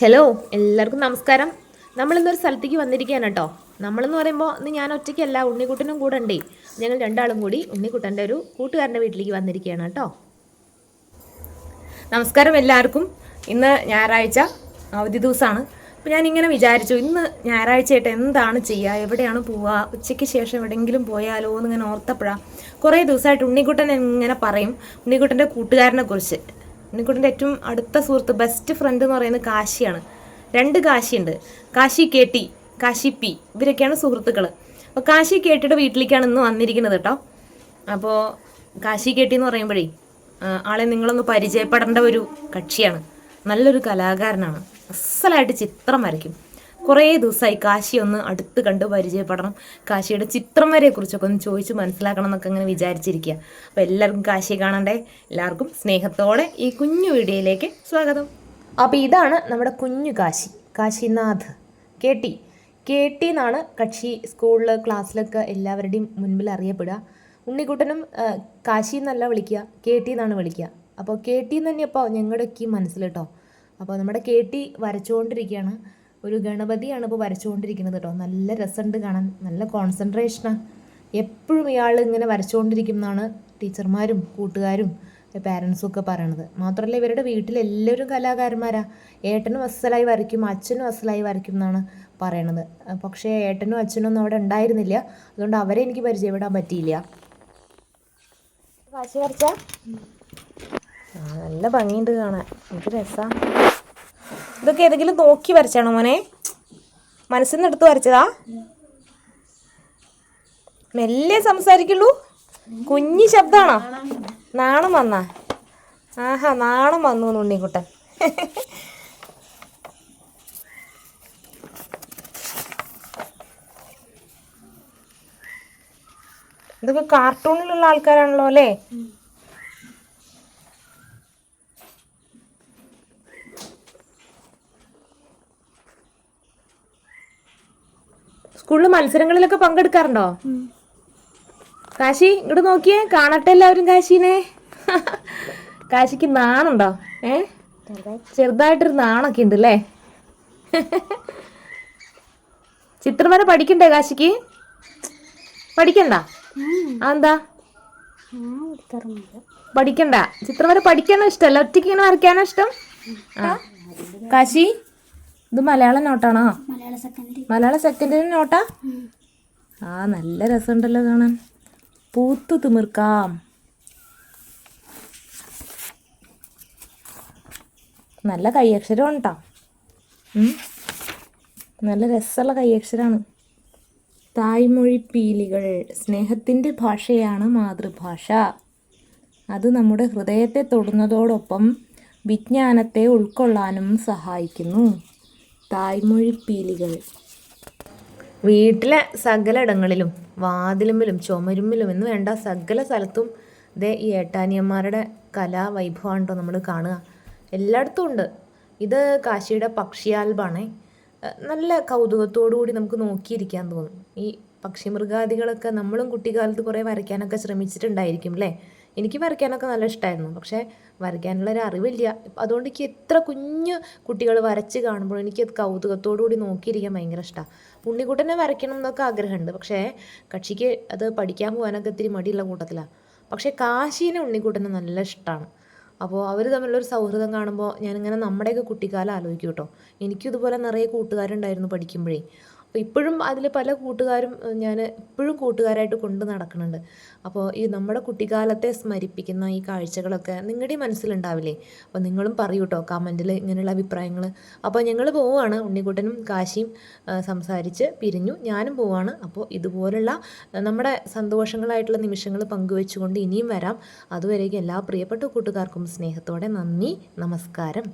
Hello എല്ലാവർക്കും നമസ്കാരം. നമ്മളിന്നൊരു സ്ഥലത്തേക്ക് വന്നിരിക്കുകയാണ് കേട്ടോ നമ്മളെന്ന് പറയുമ്പോൾ ഇന്ന് ഞാൻ ഒറ്റയ്ക്കല്ല ഉണ്ണിക്കുട്ടനും കൂടെ ഉണ്ടേ. ഞങ്ങൾ രണ്ടാളും കൂടി ഉണ്ണിക്കുട്ടന്റെ ഒരു കൂട്ടുകാരന്റെ വീട്ടിലേക്ക് വന്നിരിക്കുകയാണ് കേട്ടോ നമസ്കാരം എല്ലാവർക്കും. ഇന്ന് ഞായറാഴ്ച അവധി ദിവസമാണ്. അപ്പോൾ ഞാനിങ്ങനെ വിചാരിച്ചു ഇന്ന് ഞായറാഴ്ചയായിട്ട് എന്താണ് ചെയ്യുക എവിടെയാണ് പോവുക ഉച്ചയ്ക്ക് ശേഷം എവിടെയെങ്കിലും പോയാലോ എന്നിങ്ങനെ ഓർത്തപ്പോഴാണ് കുറേ ദിവസമായിട്ട് ഉണ്ണിക്കുട്ടൻ ഇങ്ങനെ പറയും. ഉണ്ണിക്കുട്ടന്റെ കൂട്ടുകാരനെ കുറിച്ച്. ഉണ്ണിക്കുട്ടന്റെ ഏറ്റവും അടുത്ത സുഹൃത്ത് ബെസ്റ്റ് ഫ്രണ്ട് എന്ന് പറയുന്നത് കാശിയാണ്. രണ്ട് കാശിയുണ്ട്. Kashi K T Kashi P ഇവരൊക്കെയാണ് സുഹൃത്തുക്കൾ അപ്പോൾ കാശി കെ ടിയുടെ വീട്ടിലേക്കാണ് ഇന്ന് വന്നിരിക്കുന്നത് കേട്ടോ. അപ്പോൾ കാശി കെ ടി എന്ന് പറയുമ്പോഴേ ആളെ നിങ്ങളൊന്ന് പരിചയപ്പെടേണ്ട ഒരു കക്ഷിയാണ്. നല്ലൊരു കലാകാരനാണ്. അസലായിട്ട് ചിത്രം വരയ്ക്കും. കുറേ ദിവസമായി കാശി ഒന്ന് അടുത്ത് കണ്ട് പരിചയപ്പെടണം. കാശിയുടെ ചിത്രം വരെയെക്കുറിച്ചൊക്കെ ഒന്ന് ചോദിച്ച് മനസ്സിലാക്കണം എന്നൊക്കെ അങ്ങനെ വിചാരിച്ചിരിക്കുക. അപ്പോൾ എല്ലാവർക്കും കാശി കാണണ്ടേ? എല്ലാവർക്കും സ്നേഹത്തോടെ ഈ കുഞ്ഞു വീഡിയോയിലേക്ക് സ്വാഗതം. അപ്പോൾ ഇതാണ് നമ്മുടെ കുഞ്ഞു Kashi Kashinath. K T K T എന്നാണ് കക്ഷി സ്കൂളിൽ ക്ലാസ്സിലൊക്കെ എല്ലാവരുടെയും മുൻപിൽ അറിയപ്പെടുക. ഉണ്ണിക്കുട്ടനും കാശി എന്നല്ല വിളിക്കുക കെ ടി എന്നാണ് വിളിക്കുക. അപ്പോൾ കെ ടി എന്ന് തന്നെ ഇപ്പോൾ ഞങ്ങളുടെയൊക്കെ മനസ്സിൽ കേട്ടോ. അപ്പോൾ നമ്മുടെ കെ ടി വരച്ചുകൊണ്ടിരിക്കുകയാണ് ഒരു ഗണപതിയാണ് ഇപ്പോൾ വരച്ചുകൊണ്ടിരിക്കുന്നത് കേട്ടോ. നല്ല രസമുണ്ട് കാണാൻ. നല്ല കോൺസെൻട്രേഷനാണ് എപ്പോഴും ഇയാൾ ഇങ്ങനെ വരച്ചുകൊണ്ടിരിക്കും എന്നാണ് ടീച്ചർമാരും കൂട്ടുകാരും പാരൻസും ഒക്കെ പറയണത്. മാത്രമല്ല ഇവരുടെ വീട്ടിലെല്ലാവരും കലാകാരന്മാരാ. ഏട്ടനും അസലായി വരയ്ക്കും അച്ഛനും അസലായി വരയ്ക്കും എന്നാണ് പറയണത്. പക്ഷേ ഏട്ടനും അച്ഛനും ഒന്നും അവിടെ ഉണ്ടായിരുന്നില്ല. അതുകൊണ്ട് അവരെ എനിക്ക് പരിചയപ്പെടാൻ പറ്റിയില്ല. കാശി വരച്ച നല്ല ഭംഗിയുണ്ട് കാണാൻ. എനിക്ക് രസാ. ഇതൊക്കെ ഏതെങ്കിലും നോക്കി വരച്ചാണോ മോനെ? മനസ്സിൽ നിന്ന് എടുത്ത് വരച്ചതാ? മെല്ലെ സംസാരിക്കുള്ളൂ. കുഞ്ഞി ശബ്ദമാണോ നാണം വന്നാ. ആഹാ നാണം വന്നു ഉണ്ണിക്കുട്ടൻ ഇതൊക്കെ കാർട്ടൂണിലുള്ള ആൾക്കാരാണല്ലോ അല്ലേ? സ്കൂളിൽ മത്സരങ്ങളിലൊക്കെ പങ്കെടുക്കാറുണ്ടോ? കാശി ഇങ്ങോട്ട് നോക്കിയേ കാണട്ടെ എല്ലാവരും കാശീനെ. കാശിക്ക് നാണുണ്ടോ? ഏ? ചെറുതായിട്ടൊരു നാണൊക്കെ ഉണ്ട് അല്ലേ ചിത്രം വരെ പഠിക്കണ്ടേ കാശിക്ക്? പഠിക്കണ്ട? അതെന്താ? പഠിക്കണ്ട. ചിത്രം വരെ പഠിക്കാനോ ഇഷ്ടമല്ല? ഒറ്റയ്ക്ക് ഇങ്ങനെ വരയ്ക്കാനോ ഇഷ്ടം? കാശി? ഇത് മലയാള നോട്ടാണോ? മലയാള സെക്കൻഡറി നോട്ടാ? ആ നല്ല രസമുണ്ടല്ലോ കാണാൻ. പൂത്തു തിമിർക്കാം. നല്ല കയ്യക്ഷരം ഉണ്ടാ നല്ല രസമുള്ള കൈയക്ഷരമാണ് തായ്മൊഴി പീലികൾ സ്നേഹത്തിന്റെ ഭാഷയാണ് മാതൃഭാഷ. അത് നമ്മുടെ ഹൃദയത്തെ തൊടുന്നതോടൊപ്പം വിജ്ഞാനത്തെ ഉൾക്കൊള്ളാനും സഹായിക്കുന്നു. തായ്മൊഴി പീലികൾ വീട്ടിലെ സകല ഇടങ്ങളിലും വാതിലുമ്പിലും ചുമരുമ്പിലും എന്ന് വേണ്ട സകല സ്ഥലത്തും ഇതേ ഈ ഏട്ടാനിയന്മാരുടെ കലാവൈഭവമാണ് നമ്മൾ കാണുക. എല്ലായിടത്തും ഉണ്ട്. ഇത് കാശിയുടെ പക്ഷിയാൽബാണ്. നല്ല കൂടി നമുക്ക് നോക്കിയിരിക്കാൻ തോന്നും. ഈ പക്ഷി മൃഗാദികളൊക്കെ നമ്മളും കുട്ടിക്കാലത്ത് കുറേ വരയ്ക്കാനൊക്കെ ശ്രമിച്ചിട്ടുണ്ടായിരിക്കും അല്ലേ? എനിക്ക് വരയ്ക്കാനൊക്കെ നല്ല ഇഷ്ടമായിരുന്നു പക്ഷേ വരയ്ക്കാനുള്ള ഒരു അറിവില്ല അതുകൊണ്ട് എനിക്ക് എത്ര കുഞ്ഞു കുട്ടികൾ വരച്ച് കാണുമ്പോൾ എനിക്ക് കൗതുകത്തോടു കൂടി നോക്കിയിരിക്കാൻ ഭയങ്കര ഇഷ്ടമാണ് ഉണ്ണിക്കുട്ടനെ വരയ്ക്കണം എന്നൊക്കെ ആഗ്രഹമുണ്ട്. പക്ഷേ കക്ഷിക്ക് അത് പഠിക്കാൻ പോകാനൊക്കെ ഇത്തിരി മടിയുള്ള കൂട്ടത്തിലാണ് പക്ഷേ കാശീനെ ഉണ്ണിക്കുട്ടനെ നല്ല ഇഷ്ടമാണ് അപ്പോൾ അവർ തമ്മിലുള്ളൊരു സൗഹൃദം കാണുമ്പോൾ ഞാനിങ്ങനെ നമ്മുടെയൊക്കെ കുട്ടിക്കാലം ആലോചിക്കും കേട്ടോ. എനിക്കും ഇതുപോലെ നിറയെ കൂട്ടുകാരുണ്ടായിരുന്നു പഠിക്കുമ്പോഴേ. അപ്പോൾ ഇപ്പോഴും അതിൽ പല കൂട്ടുകാരും ഞാൻ ഇപ്പോഴും കൂട്ടുകാരായിട്ട് കൊണ്ട് നടക്കുന്നുണ്ട്. അപ്പോൾ ഈ നമ്മുടെ കുട്ടിക്കാലത്തെ സ്മരിപ്പിക്കുന്ന ഈ കാഴ്ചകളൊക്കെ നിങ്ങളുടെ മനസ്സിലുണ്ടാവില്ലേ? അപ്പോൾ നിങ്ങളും പറയൂ കേട്ടോ കമന്റിൽ ഇങ്ങനെയുള്ള അഭിപ്രായങ്ങൾ അപ്പോൾ ഞങ്ങൾ പോവുകയാണ് ഉണ്ണിക്കുട്ടനും കാശിയും സംസാരിച്ച് പിരിഞ്ഞു. ഞാനും പോവുകയാണ് അപ്പോൾ ഇതുപോലുള്ള നമ്മുടെ സന്തോഷങ്ങളായിട്ടുള്ള നിമിഷങ്ങൾ പങ്കുവെച്ചുകൊണ്ട് ഇനിയും വരാം. അതുവരേക്കും എല്ലാ പ്രിയപ്പെട്ട കൂട്ടുകാർക്കും സ്നേഹത്തോടെ നന്ദി നമസ്കാരം.